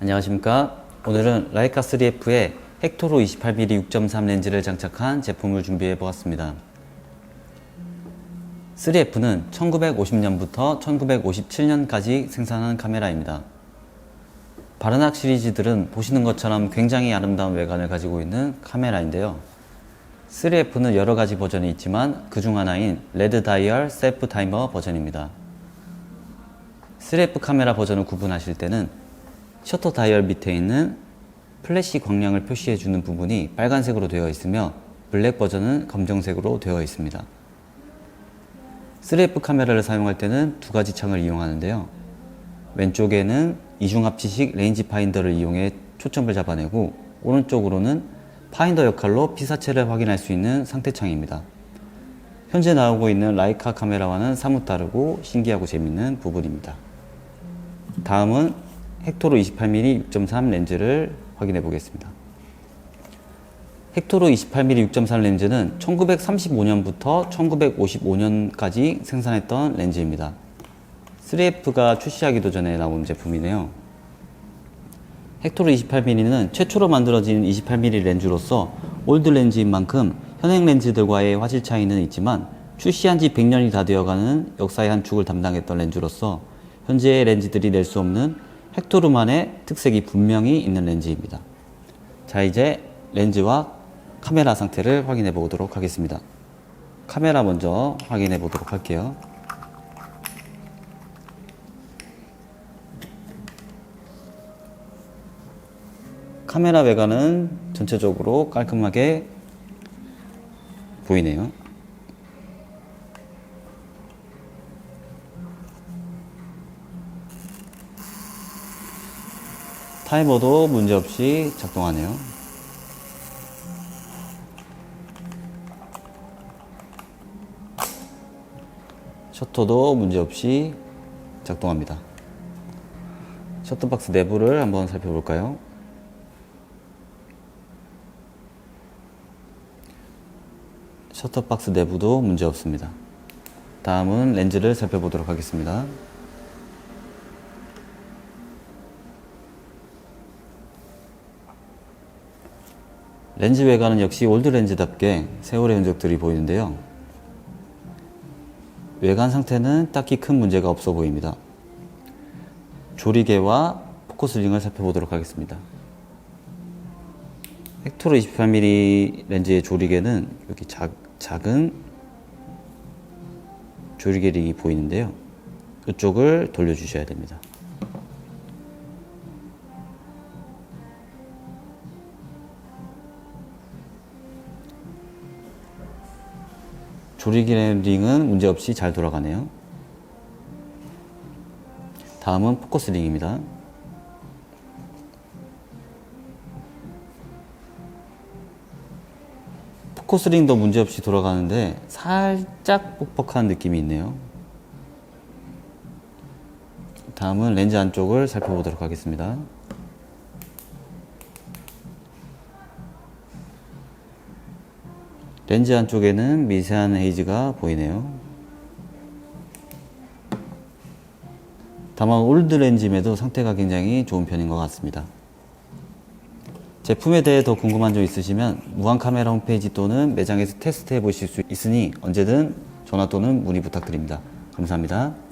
안녕하십니까. 오늘은 라이카 3F에 헥토로 28mm 6.3 렌즈를 장착한 제품을 준비해 보았습니다. 3F는 1950년부터 1957년까지 생산한 카메라입니다. 바르낙 시리즈들은 보시는 것처럼 굉장히 아름다운 외관을 가지고 있는 카메라인데요. 3F는 여러 가지 버전이 있지만 그 중 하나인 레드 다이얼 셀프 타이머 버전입니다. 3F 카메라 버전을 구분하실 때는 셔터 다이얼 밑에 있는 플래시 광량을 표시해 주는 부분이 빨간색으로 되어 있으며 블랙 버전은 검정색으로 되어 있습니다. 3F 카메라를 사용할 때는 두 가지 창을 이용하는데요. 왼쪽에는 이중합치식 레인지 파인더를 이용해 초점을 잡아내고 오른쪽으로는 파인더 역할로 피사체를 확인할 수 있는 상태창입니다. 현재 나오고 있는 라이카 카메라와는 사뭇 다르고 신기하고 재밌는 부분입니다. 다음은 헥토로 28mm 6.3 렌즈를 확인해 보겠습니다. 헥토로 28mm 6.3 렌즈는 1935년부터 1955년까지 생산했던 렌즈입니다. 3F가 출시하기도 전에 나온 제품이네요. 헥토로 28mm는 최초로 만들어진 28mm 렌즈로서 올드 렌즈인 만큼 현행 렌즈들과의 화질 차이는 있지만 출시한 지 100년이 다 되어가는 역사의 한 축을 담당했던 렌즈로서 현재의 렌즈들이 낼 수 없는 헥토르만의 특색이 분명히 있는 렌즈입니다. 자, 이제 렌즈와 카메라 상태를 확인해 보도록 하겠습니다. 카메라 먼저 확인해 보도록 할게요. 카메라 외관은 전체적으로 깔끔하게 보이네요. 타이머도 문제없이 작동하네요. 셔터도 문제없이 작동합니다. 셔터박스 내부를 한번 살펴볼까요? 셔터박스 내부도 문제없습니다. 다음은 렌즈를 살펴보도록 하겠습니다. 렌즈 외관은 역시 올드 렌즈답게 세월의 흔적들이 보이는데요. 외관 상태는 딱히 큰 문제가 없어 보입니다. 조리개와 포커스링을 살펴보도록 하겠습니다. 헥토로 28mm 렌즈의 조리개는 여기 작, 작은 조리개 링이 보이는데요. 이쪽을 돌려주셔야 됩니다. 조리개 링은 문제없이 잘 돌아가네요. 다음은 포커스 링입니다. 포커스 링도 문제없이 돌아가는데 살짝 뻑뻑한 느낌이 있네요. 다음은 렌즈 안쪽을 살펴보도록 하겠습니다. 렌즈 안쪽에는 미세한 헤이즈가 보이네요. 다만 올드 렌즈임에도 상태가 굉장히 좋은 편인 것 같습니다. 제품에 대해 더 궁금한 점 있으시면 무한카메라 홈페이지 또는 매장에서 테스트해 보실 수 있으니 언제든 전화 또는 문의 부탁드립니다. 감사합니다.